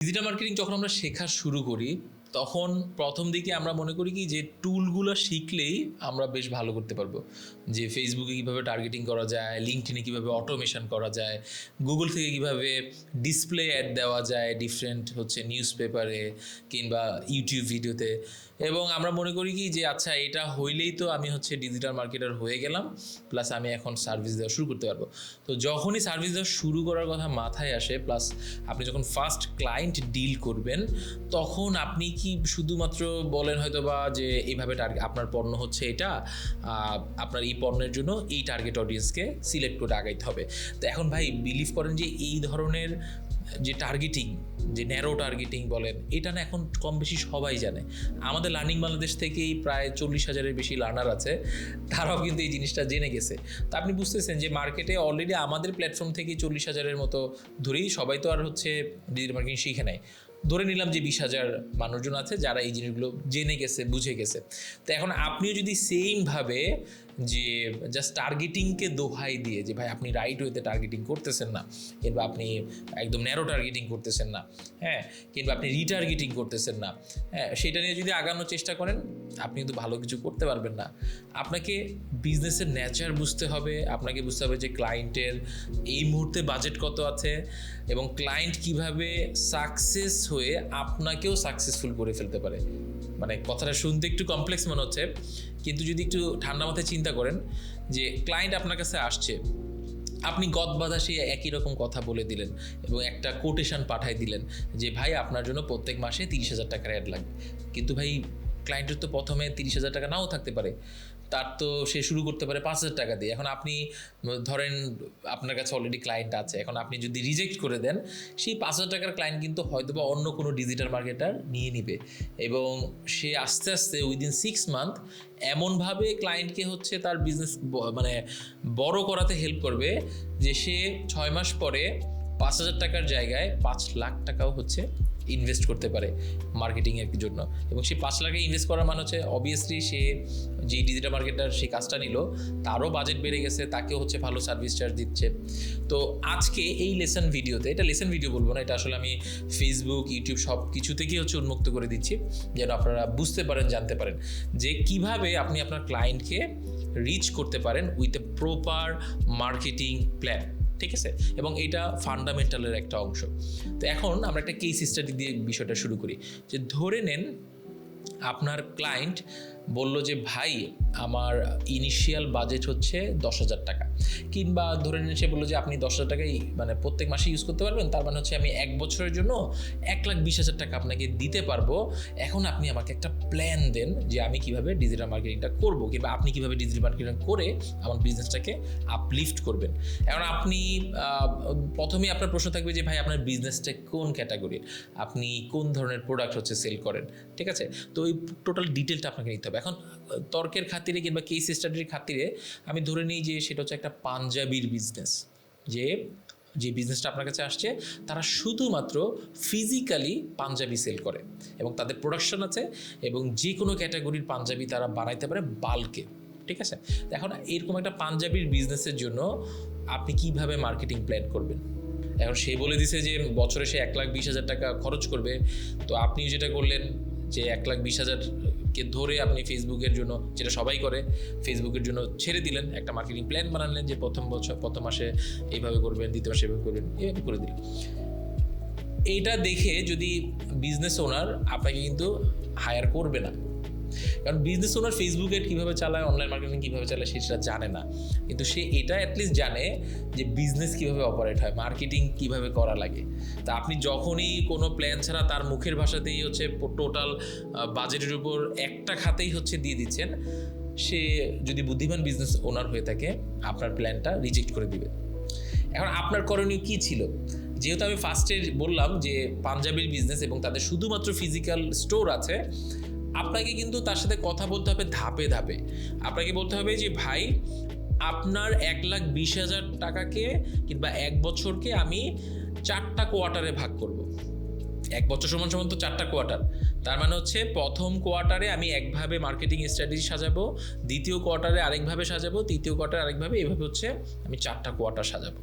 Digital marketing যখন আমরা শেখা শুরু করি তখন প্রথম দিকে আমরা মনে করি কি যে টুলগুলো শিখলেই আমরা বেশ ভালো করতে পারব। যে ফেসবুকে কীভাবে টার্গেটিং করা যায় লিঙ্কডিনে কীভাবে অটোমেশন করা যায় গুগল থেকে কীভাবে ডিসপ্লে অ্যাড দেওয়া যায় ডিফারেন্ট হচ্ছে নিউজ পেপারে কিংবা ইউটিউব ভিডিওতে এবং আমরা মনে করি কি যে আচ্ছা এটা হইলেই তো আমি হচ্ছে ডিজিটাল মার্কেটার হয়ে গেলাম প্লাস আমি এখন সার্ভিস দেওয়া শুরু করতে পারব। তো যখনই সার্ভিস দেওয়া শুরু করার কথা মাথায় আসে প্লাস আপনি যখন ফার্স্ট ক্লায়েন্ট ডিল করবেন, তখন আপনি কি শুধুমাত্র বলেন হয়তো বা যে এইভাবে টার্গেট আপনার পণ্য হচ্ছে এটা আপনার এই পণ্যের জন্য এই টার্গেট অডিয়েন্সকে সিলেক্ট করে আগাইতে হবে। তো এখন ভাই বিলিভ করেন যে এই ধরনের যে টার্গেটিং যে ন্যারো টার্গেটিং বলেন, এটা না এখন কম বেশি সবাই জানে। আমাদের লার্নিং বাংলাদেশ থেকেই প্রায় চল্লিশ হাজারের বেশি লার্নার আছে, তারাও কিন্তু এই জিনিসটা জেনে গেছে। তা আপনি বুঝতেছেন যে মার্কেটে অলরেডি আমাদের প্ল্যাটফর্ম থেকেই চল্লিশ হাজারের মতো ধরেই সবাই তো আর হচ্ছে ডিজিটাল মার্কেটিং শিখে নেয় ধরে নিলাম যে বিশ হাজার মানুষজন আছে যারা এই জিনিসগুলো জেনে গেছে, বুঝে গেছে। তো এখন আপনিও যদি সেমভাবে যে জাস্ট টার্গেটিংকে দোহাই দিয়ে যে, ভাই, আপনি রাইট ওয়েতে টার্গেটিং করতেছেন না। কিংবা আপনি একদম ন্যারো টার্গেটিং করতেছেন না। হ্যাঁ? কিংবা আপনি রিটার্গেটিং করতেছেন না। হ্যাঁ? সেটা নিয়ে যদি আগানোর চেষ্টা করেন, আপনি কিন্তু ভালো কিছু করতে পারবেন না। আপনাকে বিজনেসের নেচার বুঝতে হবে। আপনাকে বুঝতে হবে যে ক্লায়েন্টের এই মুহূর্তে বাজেট কত আছে এবং ক্লায়েন্ট কীভাবে সাকসেস হয়ে আপনাকেও সাকসেসফুল করে ফেলতে পারে। মানে কথাটা শুনতে একটু কমপ্লেক্স মনে হচ্ছে। কিন্তু যদি একটু ঠান্ডা মাথায় চিন্তা করেন যে ক্লায়েন্ট আপনার কাছে আসছে, আপনি গদ বাধা সেই একই রকম কথা বলে দিলেন এবং একটা কোটেশন পাঠাই দিলেন যে, ভাই, আপনার জন্য প্রত্যেক মাসে তিরিশ হাজার টাকার অ্যাড লাগবে। কিন্তু ভাই ক্লায়েন্টের তো প্রথমে তিরিশ হাজার টাকা নাও থাকতে পারে। তার তো সে শুরু করতে পারে পাঁচ হাজার টাকা দিয়ে। এখন আপনি, ধরেন আপনার কাছে অলরেডি ক্লায়েন্ট আছে, এখন আপনি যদি রিজেক্ট করে দেন, সেই পাঁচ হাজার টাকার ক্লায়েন্ট কিন্তু হয়তো বা অন্য কোনো ডিজিটাল মার্কেটার নিয়ে নিবে। এবং সে আস্তে আস্তে উইদিন সিক্স মান্থ এমনভাবে ক্লায়েন্টকে হচ্ছে তার বিজনেস মানে বড় করাতে হেল্প করবে যে সে ছয় মাস পরে পাঁচ হাজার টাকার জায়গায় পাঁচ লাখ টাকাও হচ্ছে ইনভেস্ট করতে পারে মার্কেটিংয়ের জন্য। এবং সেই পাঁচ লাখে ইনভেস্ট করার মানে হচ্ছে অবভিয়াসলি সে যে ডিজিটাল মার্কেটার সেই কাজটা নিল, তারও বাজেট বেড়ে গেছে, তাকেও হচ্ছে ভালো সার্ভিস চার্জ দিচ্ছে। তো আজকে এই লেসন ভিডিওতে এটা লেসন ভিডিও বলব না, এটা আসলে আমি ফেসবুক ইউটিউব সব কিছু থেকেই হচ্ছে উন্মুক্ত করে দিচ্ছি, যেন আপনারা বুঝতে পারেন, জানতে পারেন যে কীভাবে আপনি আপনার ক্লায়েন্টকে রিচ করতে পারেন with a proper marketing plan ঠিক আছে? এবং এটা ফান্ডামেন্টালের একটা অংশ। তো এখন আমরা একটা কেস স্টাডি দিয়ে বিষয়টা শুরু করি। যে ধরে নেন আপনার ক্লায়েন্ট বলল যে, ভাই, আমার ইনিশিয়াল বাজেট হচ্ছে দশ হাজার টাকা। কিংবা ধরে নিন, সে বলল যে, আপনি দশ হাজার টাকাই মানে প্রত্যেক মাসে ইউজ করতে পারবেন। তার মানে হচ্ছে আমি এক বছরের জন্য এক লাখ বিশ হাজার টাকা আপনাকে দিতে পারব। এখন আপনি আমাকে একটা প্ল্যান দেন যে, আমি কীভাবে ডিজিটাল মার্কেটিংটা করব কিংবা আপনি কীভাবে ডিজিটাল মার্কেটিং করে আমার বিজনেসটাকে আপলিফট করবেন। এখন আপনি প্রথমেই আপনার প্রশ্ন থাকবে যে, ভাই, আপনার বিজনেসটা কোন ক্যাটাগরির আপনি কোন ধরনের প্রোডাক্ট হচ্ছে সেল করেন? ঠিক আছে? তো ওই টোটাল ডিটেলটা আপনাকে নিতে হবে। এখন তর্কের খাতিরে কিংবা কেস স্টাডির খাতিরে আমি ধরে নিই যে সেটা হচ্ছে একটা পাঞ্জাবির বিজনেস যে যে বিজনেসটা আপনার কাছে আসছে, তারা শুধুমাত্র ফিজিক্যালি পাঞ্জাবি সেল করে এবং তাদের প্রোডাকশন আছে এবং যে কোনো ক্যাটাগরির পাঞ্জাবি তারা বানাইতে পারে বাল্কে ঠিক আছে? এখন এরকম একটা পাঞ্জাবির বিজনেসের জন্য আপনি কীভাবে মার্কেটিং প্ল্যান করবেন? এখন সে বলে দিছে যে বছরে সে এক লাখ বিশ হাজার টাকা খরচ করবে, তো আপনি যেটা করলেন যে এক লাখ বিশ হাজারকে ধরে আপনি ফেসবুকের জন্য, যেটা সবাই করে, ফেসবুকের জন্য ছেড়ে দিলেন, একটা মার্কেটিং প্ল্যান বানালেন যে প্রথম বছর, প্রথম মাসে এইভাবে করবেন, দ্বিতীয় মাসে এভাবে করবেন এইভাবে করে দিলেন। এইটা দেখে যদি বিজনেস ওনার আপনাকে কিন্তু হায়ার করবে না কারণ বিজনেস ওনার ফেসবুকে কীভাবে চালায় অনলাইন মার্কেটিং কীভাবে চালায় সেটা জানে না। কিন্তু সে এটা অ্যাটলিস্ট জানে যে বিজনেস কীভাবে অপারেট হয় মার্কেটিং কীভাবে করা লাগে। তা আপনি যখনই কোনো প্ল্যান ছাড়া তার মুখের ভাষাতেই হচ্ছে টোটাল বাজেটের উপর একটা খাতেই হচ্ছে দিয়ে দিচ্ছেন, সে যদি বুদ্ধিমান বিজনেস ওনার হয়ে থাকে, আপনার প্ল্যানটা রিজেক্ট করে দিবে। এখন আপনার করণীয় কি ছিল? যেহেতু আমি ফার্স্টে বললাম যে পাঞ্জাবির বিজনেস এবং তাদের শুধুমাত্র ফিজিক্যাল স্টোর আছে আপনাকে কিন্তু তার সাথে কথা বলতে হবে ধাপে ধাপে। আপনাকে বলতে হবে যে, ভাই, আপনার এক লাখ বিশ হাজার টাকাকে কিংবা এক বছরকে আমি চারটা কোয়ার্টারে ভাগ করব। এক বছর সমান সমান তো চারটা কোয়ার্টার তার মানে হচ্ছে প্রথম কোয়ার্টারে আমি একভাবে মার্কেটিং স্ট্র্যাটেজি সাজাবো, দ্বিতীয় কোয়ার্টারে আরেকভাবে সাজাবো, তৃতীয় কোয়ার্টারে আরেকভাবে, এভাবে হচ্ছে আমি চারটা কোয়ার্টার সাজাবো।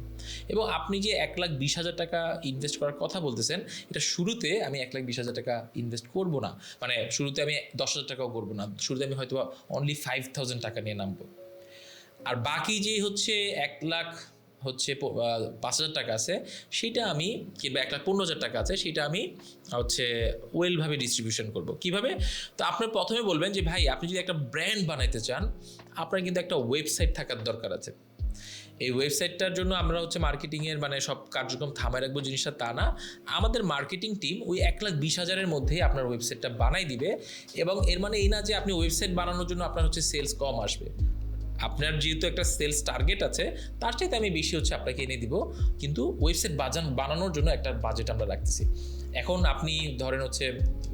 এবং আপনি যে এক লাখ বিশ হাজার টাকা ইনভেস্ট করার কথা বলতেছেন, এটা শুরুতে আমি এক লাখ বিশ হাজার টাকা ইনভেস্ট করব না। মানে শুরুতে আমি দশ হাজার টাকাও করব না, শুরুতে আমি হয়তো অনলি ফাইভ থাউজেন্ড টাকা নিয়ে নামবো। আর বাকি যে হচ্ছে এক লাখ হচ্ছে পাঁচ হাজার টাকা আছে, সেটা আমি কিংবা এক লাখ পনেরো হাজার টাকা আছে, সেটা আমি হচ্ছে ওয়েলভাবে ডিস্ট্রিবিউশন করব। কীভাবে? তো আপনি প্রথমে বলবেন যে, ভাই, আপনি যদি একটা ব্র্যান্ড বানাইতে চান, আপনার কিন্তু একটা ওয়েবসাইট থাকার দরকার আছে। এই ওয়েবসাইটটার জন্য আমরা হচ্ছে মার্কেটিংয়ের মানে সব কার্যক্রম থামায় রাখব জিনিসটা তা না। আমাদের মার্কেটিং টিম ওই এক লাখ বিশ হাজারের মধ্যেই আপনার ওয়েবসাইটটা বানাই দিবে এবং এর মানে এই না যে আপনি ওয়েবসাইট বানানোর জন্য আপনার হচ্ছে সেলস কম আসবে। আপনার যেহেতু একটা সেলস টার্গেট আছে, তার চাইতে আমি বেশি হচ্ছে আপনাকে এনে দিব। কিন্তু ওয়েবসাইট বাজান, বানানোর জন্য একটা বাজেট আমরা রাখতেছি। এখন আপনি ধরেন হচ্ছে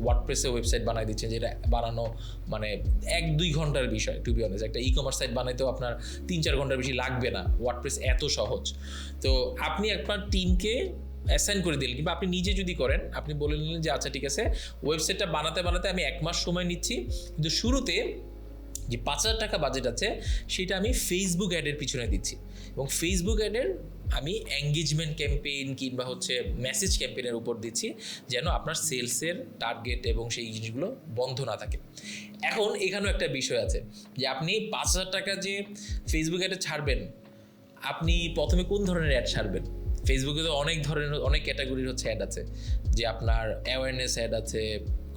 ওয়ার্ডপ্রেসে ওয়েবসাইট বানাই দিচ্ছেন, যেটা বানানো মানে এক, দুই ঘণ্টার বিষয় টু বি অনেস্ট একটা ই কমার্স সাইট বানাইতেও আপনার তিন, চার ঘণ্টার বেশি লাগবে না। ওয়ার্ডপ্রেস এত সহজ। তো আপনি আপনার টিমকে অ্যাসাইন করে দিলেন, কিংবা আপনি নিজে যদি করেন, আপনি বলে নিলেন যে আচ্ছা ঠিক আছে। ওয়েবসাইটটা বানাতে বানাতে আমি এক মাস সময় নিচ্ছি। কিন্তু শুরুতে যে পাঁচ হাজার টাকা বাজেট আছে, সেটা আমি ফেসবুক অ্যাডের পিছনে দিচ্ছি। এবং ফেসবুক অ্যাডের আমি এঙ্গেজমেন্ট ক্যাম্পেইন কিংবা হচ্ছে মেসেজ ক্যাম্পেইনের উপর দিচ্ছি, যেন আপনার সেলসের টার্গেট এবং সেই জিনিসগুলো বন্ধ না থাকে। এখন এখানেও একটা বিষয় আছে, যে আপনি পাঁচ হাজার টাকা যে ফেসবুক অ্যাডে ছাড়বেন, আপনি প্রথমে কোন ধরনের অ্যাড ছাড়বেন? ফেসবুকে তো অনেক ধরনের, অনেক ক্যাটাগরির হচ্ছে অ্যাড আছে, যে আপনার অ্যাওয়ারনেস অ্যাড আছে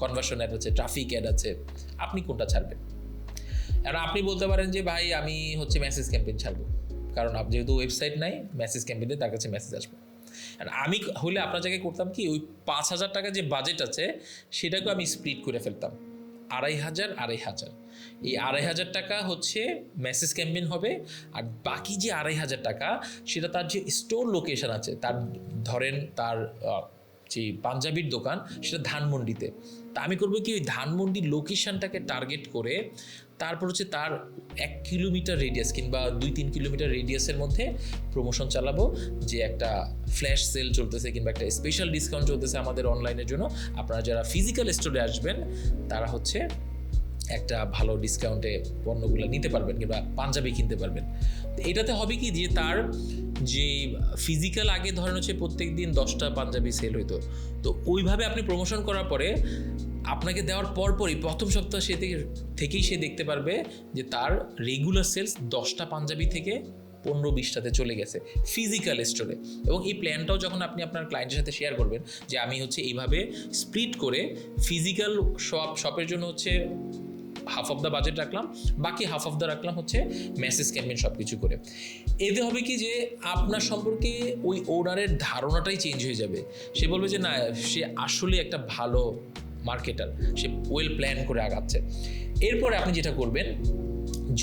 কনভার্সন অ্যাড আছে ট্রাফিক অ্যাড আছে, আপনি কোনটা ছাড়বেন? আর আপনি বলতে পারেন যে, ভাই, আমি হচ্ছে মেসেজ ক্যাম্পেইন ছাড়বো। কারণ আপ, যেহেতু ওয়েবসাইট নাই মেসেজ ক্যাম্পেইনে তার কাছে মেসেজ আসবে। আর আমি হলে আপনার জায়গায় করতাম কি, ওই পাঁচ হাজার টাকা যে বাজেট আছে সেটাকে আমি স্প্লিট করে ফেলতাম। আড়াই হাজার আড়াই হাজার। এই আড়াই হাজার টাকা হচ্ছে মেসেজ ক্যাম্পেইন হবে, আর বাকি যে আড়াই হাজার টাকা, সেটা তার যে স্টোর লোকেশন আছে, তার ধরেন তার যে পাঞ্জাবির দোকান সেটা ধানমন্ডিতে। তা আমি করব কি ওই ধানমন্ডির লোকেশানটাকে টার্গেট করে তারপর হচ্ছে তার এক কিলোমিটার রেডিয়াস কিংবা দুই তিন কিলোমিটার রেডিয়াসের মধ্যে প্রমোশন চালাবো যে একটা ফ্ল্যাশ সেল চলতেছে কিংবা একটা স্পেশাল ডিসকাউন্ট চলতেছে আমাদের অনলাইনের জন্য। আপনারা যারা ফিজিক্যাল স্টোরে আসবেন, তারা হচ্ছে একটা ভালো ডিসকাউন্টে পণ্যগুলো নিতে পারবেন কিংবা পাঞ্জাবি কিনতে পারবেন। তো এটাতে হবে কি যে তার যে ফিজিক্যাল আগে ধরেন হচ্ছে প্রত্যেক দিন দশটা পাঞ্জাবি সেল হইতো। তো ওইভাবে আপনি প্রমোশন করার পরে আপনাকে দেওয়ার পরপরই প্রথম সপ্তাহ সে থেকে, থেকেই সে দেখতে পারবে যে তার রেগুলার সেলস দশটা পাঞ্জাবি থেকে পনেরো বিশটাতে চলে গেছে ফিজিক্যাল স্টোরে এবং এই প্ল্যানটাও যখন আপনি আপনার ক্লায়েন্টের সাথে শেয়ার করবেন যে আমি হচ্ছে এইভাবে স্প্লিট করে ফিজিক্যাল শপ শপের জন্য হচ্ছে হাফ অফ দ্য বাজেট রাখলাম, বাকি হাফ অফ দ্য রাখলাম হচ্ছে মেসেজ ক্যাম্পেইন সব কিছু করে। এতে হবে কি যে আপনার সম্পর্কে ওই ওনারের ধারণাটাই চেঞ্জ হয়ে যাবে। সে বলবে যে না, সে আসলে একটা ভালো মার্কেটার সে ওয়েল প্ল্যান করে আগাচ্ছে। এরপরে আপনি যেটা করবেন,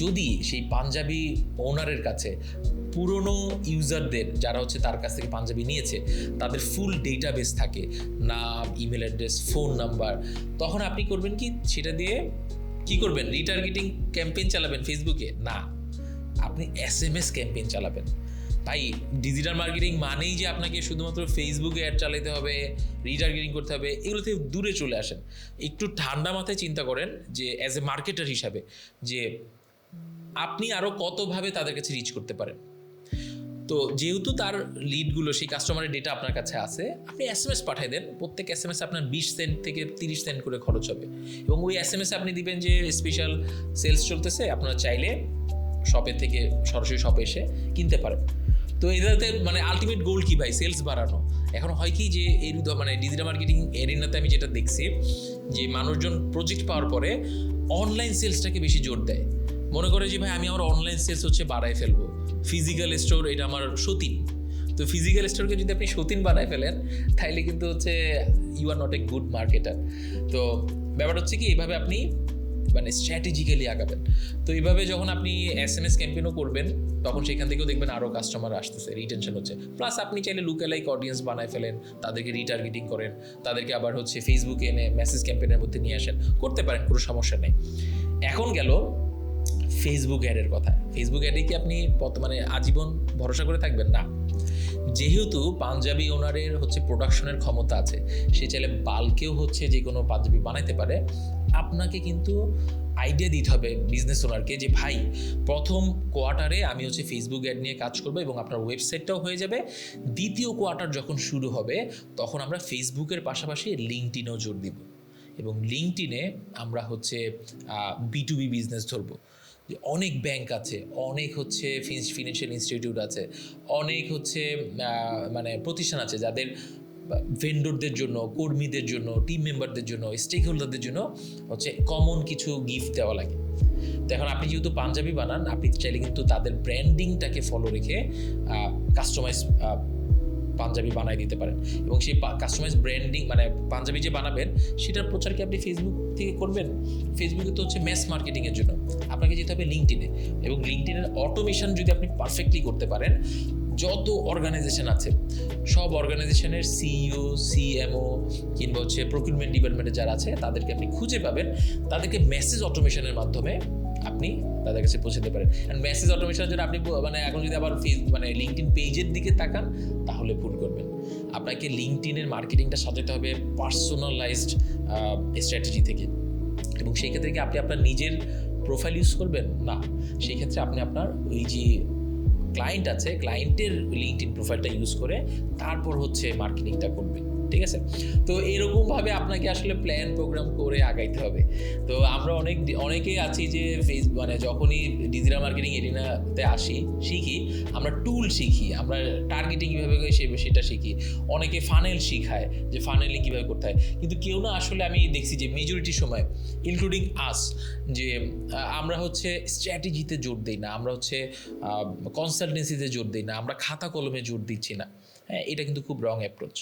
যদি সেই পাঞ্জাবি ওনারের কাছে পুরনো ইউজারদের যারা হচ্ছে তার কাছ থেকে পাঞ্জাবি নিয়েছে, তাদের ফুল ডেটাবেস থাকে, নাম ইমেল অ্যাড্রেস ফোন নাম্বার তখন আপনি করবেন কি, সেটা দিয়ে কি করবেন? রিটার্গেটিং ক্যাম্পেইন চালাবেন ফেসবুকে না। আপনি এস এম এস ক্যাম্পেইন চালাবেন। তাই ডিজিটাল মার্কেটিং মানেই যে আপনাকে শুধুমাত্র ফেসবুকে অ্যাড চালাতে হবে রিটার্গেটিং করতে হবে, এগুলো থেকে দূরে চলে আসেন। একটু ঠান্ডা মাথায় চিন্তা করেন যে অ্যাজ এ মার্কেটার হিসাবে, যে আপনি আরও কতভাবে তাদের কাছে রিচ করতে পারেন। তো যেহেতু তার লিডগুলো সেই কাস্টমারের ডেটা আপনার কাছে আছে, আপনি এস এম এস পাঠিয়ে দেন। প্রত্যেক এস এম এস আপনার বিশ সেন্ট থেকে তিরিশ সেন্ট করে খরচ হবে। এবং ওই এস এম এস আপনি দিবেন যে স্পেশাল সেলস চলতেছে, আপনারা চাইলে শপে থেকে সরাসরি শপে এসে কিনতে পারেন। তো এটাতে মানে আলটিমেট গোল কি ভাই? সেলস বাড়ানো। এখন হয় কি যে এই মানে ডিজিটাল মার্কেটিং এরিনাতে আমি যেটা দেখছি, যে মানুষজন প্রজেক্ট পাওয়ার পরে অনলাইন সেলসটাকে বেশি জোর দেয়। মনে করে যে ভাই, আমি আমার অনলাইন সেলস হচ্ছে বাড়ায় ফেলব। ফিজিক্যাল স্টোর এটা আমার সতীন। তো ফিজিক্যাল স্টোরকে যদি আপনি সতীন বানায় ফেলেন, তাইলে কিন্তু হচ্ছে you are not a good marketer তো ব্যাপারটা হচ্ছে কি এইভাবে আপনি মানে স্ট্র্যাটেজিক্যালি আগাবেন। তো এইভাবে যখন আপনি এস এম এস ক্যাম্পেনও করবেন, তখন সেখান থেকেও দেখবেন আরও কাস্টমার আসতেছে রিটেনশন হচ্ছে। প্লাস আপনি চাইলে লুকালাইক অডিয়েন্স বানায় ফেলেন, তাদেরকে রিটার্গেটিং করেন, তাদেরকে আবার হচ্ছে ফেসবুকে এনে মেসেজ ক্যাম্পেনের মধ্যে নিয়ে আসেন। করতে পারেন, কোনো সমস্যা নেই। এখন গেল ফেসবুক অ্যাডের কথা। ফেসবুক অ্যাডে কি আপনি মানে আজীবন ভরসা করে থাকবেন? না। যেহেতু পাঞ্জাবি ওনারের হচ্ছে প্রোডাকশনের ক্ষমতা আছে, সে চাইলে বাল্কেও হচ্ছে যে কোনো পাঞ্জাবি বানাইতে পারে। আপনাকে কিন্তু আইডিয়া দিতে হবে বিজনেস ওনারকে যে, ভাই, প্রথম কোয়ার্টারে আমি হচ্ছে ফেসবুক অ্যাড নিয়ে কাজ করব এবং আপনার ওয়েবসাইটটাও হয়ে যাবে। দ্বিতীয় কোয়ার্টার যখন শুরু হবে, তখন আমরা ফেসবুকের পাশাপাশি লিঙ্কটিনেও জোর দিব। এবং লিঙ্কটিনে আমরা হচ্ছে বি টু বি বিজনেস ধরবো। যে অনেক ব্যাংক আছে, অনেক হচ্ছে ফিনান্সিয়াল ইনস্টিটিউট আছে, অনেক হচ্ছে মানে প্রতিষ্ঠান আছে যাদের ভেন্ডরদের জন্য, কর্মীদের জন্য টিম মেম্বারদের জন্য স্টেক হোল্ডারদের জন্য হচ্ছে কমন কিছু গিফট দেওয়া লাগে। তো এখন আপনি যেহেতু পাঞ্জাবি বানান, আপনি চাইলে কিন্তু তাদের ব্র্যান্ডিংটাকে ফলো রেখে কাস্টমাইজ পাঞ্জাবি বানাই দিতে পারেন। এবং সেই কাস্টমাইজ ব্র্যান্ডিং মানে পাঞ্জাবি যে বানাবেন, সেটার প্রচার কি আপনি ফেসবুক থেকে করবেন? ফেসবুকে তো হচ্ছে ম্যাস মার্কেটিংয়ের জন্য। আপনাকে যেতে হবে লিঙ্কটিনে এবং লিঙ্কটিনের অটোমেশন যদি আপনি পারফেক্টলি করতে পারেন, যত অর্গানাইজেশন আছে, সব অর্গানাইজেশনের সিইও সিএমও কিংবা হচ্ছে প্রকিউরমেন্ট ডিপার্টমেন্টে যারা আছে, তাদেরকে আপনি খুঁজে পাবেন। তাদেরকে মেসেজ অটোমেশনের মাধ্যমে আপনি তাদের কাছে পৌঁছাতে পারেন। অ্যান্ড মেসেজ অটোমেশনের জন্য আপনি মানে এখন যদি আবার ফেস মানে লিঙ্কডিন পেজের দিকে তাকান, তাহলে ভুল করবেন। আপনাকে লিঙ্কডিনের মার্কেটিংটা সাজাতে হবে পার্সোনালাইজড স্ট্র্যাটেজি থেকে। এবং সেই ক্ষেত্রে কি আপনি আপনার নিজের প্রোফাইল ইউজ করবেন? না। সেই ক্ষেত্রে আপনি আপনার ওই যে ক্লায়েন্ট আছে ক্লায়েন্টের লিঙ্কডিন প্রোফাইলটা ইউজ করে তারপর হচ্ছে মার্কেটিংটা করবেন। ঠিক আছে? তো এরকমভাবে আপনাকে আসলে প্ল্যান প্রোগ্রাম করে আগাইতে হবে। তো আমরা অনেক, অনেকেই আছি যে ফেস মানে যখনই ডিজিটাল মার্কেটিং এরিনাতে আসি, শিখি, আমরা টুল শিখি, আমরা টার্গেটিং কীভাবে করে সে সেটা শিখি। অনেকে ফানেল শিখায় যে ফানেলিং কীভাবে করতে হয়। কিন্তু কেউ না আসলে আমি দেখছি যে মেজরিটি সময় ইনক্লুডিং আস যে আমরা হচ্ছে স্ট্র্যাটেজিতে জোর দিই না, আমরা হচ্ছে কনসালটেন্সিতে জোর দিই না, আমরা খাতা কলমে জোর দিচ্ছি না। হ্যাঁ এটা কিন্তু খুব রং অ্যাপ্রোচ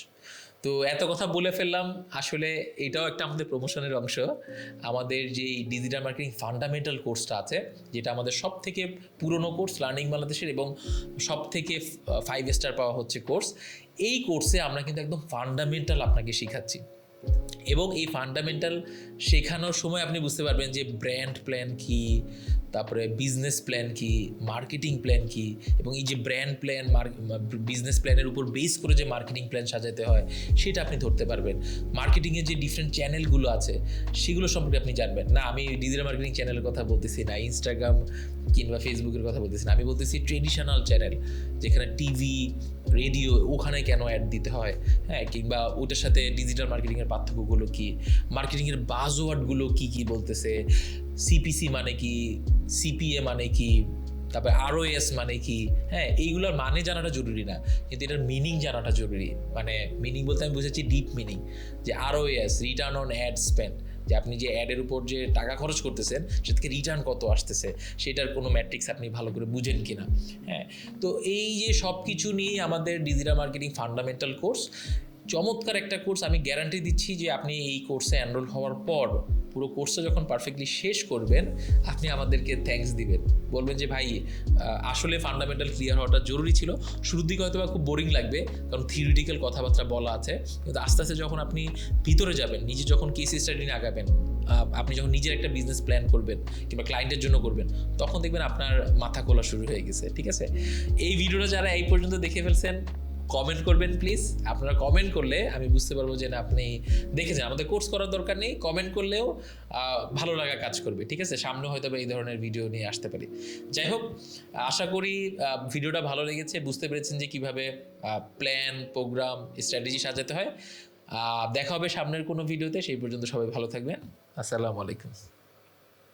তো এত কথা বলে ফেললাম। আসলে এটাও একটা আমাদের প্রমোশনের অংশ। আমাদের যে ডিজিটাল মার্কেটিং ফান্ডামেন্টাল কোর্সটা আছে, যেটা আমাদের সব থেকে পুরনো কোর্স লার্নিং বাংলাদেশের এবং সব থেকে ফাইভ স্টার পাওয়া হচ্ছে কোর্স এই কোর্সে আমরা কিন্তু একদম ফান্ডামেন্টাল আপনাকে শেখাচ্ছি। এবং এই ফান্ডামেন্টাল শেখানোর সময় আপনি বুঝতে পারবেন যে ব্র্যান্ড প্ল্যান কি তারপরে বিজনেস প্ল্যান কি মার্কেটিং প্ল্যান কি, এবং এই যে ব্র্যান্ড প্ল্যান বিজনেস প্ল্যানের উপর বেস করে যে মার্কেটিং প্ল্যান সাজাতে হয়, সেটা আপনি ধরতে পারবেন। মার্কেটিংয়ের যে ডিফারেন্ট চ্যানেলগুলো আছে, সেগুলো সম্পর্কে আপনি জানবেন। না, আমি ডিজিটাল মার্কেটিং চ্যানেলের কথা বলতেছি না ইনস্টাগ্রাম কিংবা ফেসবুকের কথা বলতেছি না। আমি বলতেছি ট্রেডিশনাল চ্যানেল যেখানে টিভি রেডিও ওখানে কেন অ্যাড দিতে হয় হ্যাঁ? কিংবা ওটার সাথে ডিজিটাল মার্কেটিংয়ের পার্থক্যগুলো কী? মার্কেটিংয়ের বাজওয়ার্ডগুলো কী কী বলতেছে? সিপিসি মানে কি? সিপিএ মানে কি? তারপরে আরওএস মানে কি? হ্যাঁ এইগুলোর মানে জানাটা জরুরি না। কিন্তু এটার মিনিং জানাটা জরুরি। মানে মিনিং বলতে আমি বুঝেছি ডিপ মিনিং যে ROAS return on ad spend যে আপনি যে অ্যাডের উপর যে টাকা খরচ করতেছেন সে থেকে রিটার্ন কত আসতেছে? সেটার কোনো ম্যাট্রিক্স আপনি ভালো করে বুঝেন কিনা? হ্যাঁ তো এই যে সব কিছু নিয়েই আমাদের ডিজিটাল মার্কেটিং ফান্ডামেন্টাল কোর্স চমৎকার একটা কোর্স আমি গ্যারান্টি দিচ্ছি যে আপনি এই কোর্সে এনরোল হওয়ার পর পুরো কোর্সটা যখন পারফেক্টলি শেষ করবেন, আপনি আমাদেরকে থ্যাঙ্কস দিবেন। বলবেন যে, ভাই আসলে ফান্ডামেন্টাল ক্লিয়ার হওয়াটা জরুরি ছিল। শুরুর দিকে হয়তো খুব বোরিং লাগবে, কারণ থিওরিটিক্যাল কথাবার্তা বলা আছে। কিন্তু আস্তে আস্তে যখন আপনি ভিতরে যাবেন, নিজে যখন কেস স্টাডি আগাবেন আপনি যখন নিজের একটা বিজনেস প্ল্যান করবেন কিংবা ক্লায়েন্টের জন্য করবেন, তখন দেখবেন আপনার মাথা খোলা শুরু হয়ে গেছে, ঠিক আছে? এই ভিডিওটা যারা এই পর্যন্ত দেখে ফেলছেন কমেন্ট করবেন প্লিজ আপনারা কমেন্ট করলে আমি বুঝতে পারব যে না, আপনি দেখেছেন। আমাদের কোর্স করার দরকার নেই। কমেন্ট করলেও ভালো লাগা কাজ করবে, ঠিক আছে? সামনে হয়তো এই ধরনের ভিডিও নিয়ে আসতে পারি। যাই হোক, আশা করি ভিডিওটা ভালো লেগেছে। বুঝতে পেরেছেন যে কীভাবে প্ল্যান প্রোগ্রাম স্ট্র্যাটেজি সাজাতে হয়। দেখা হবে সামনের কোনো ভিডিওতে সেই পর্যন্ত সবাই ভালো থাকবেন। আসসালামু আলাইকুম।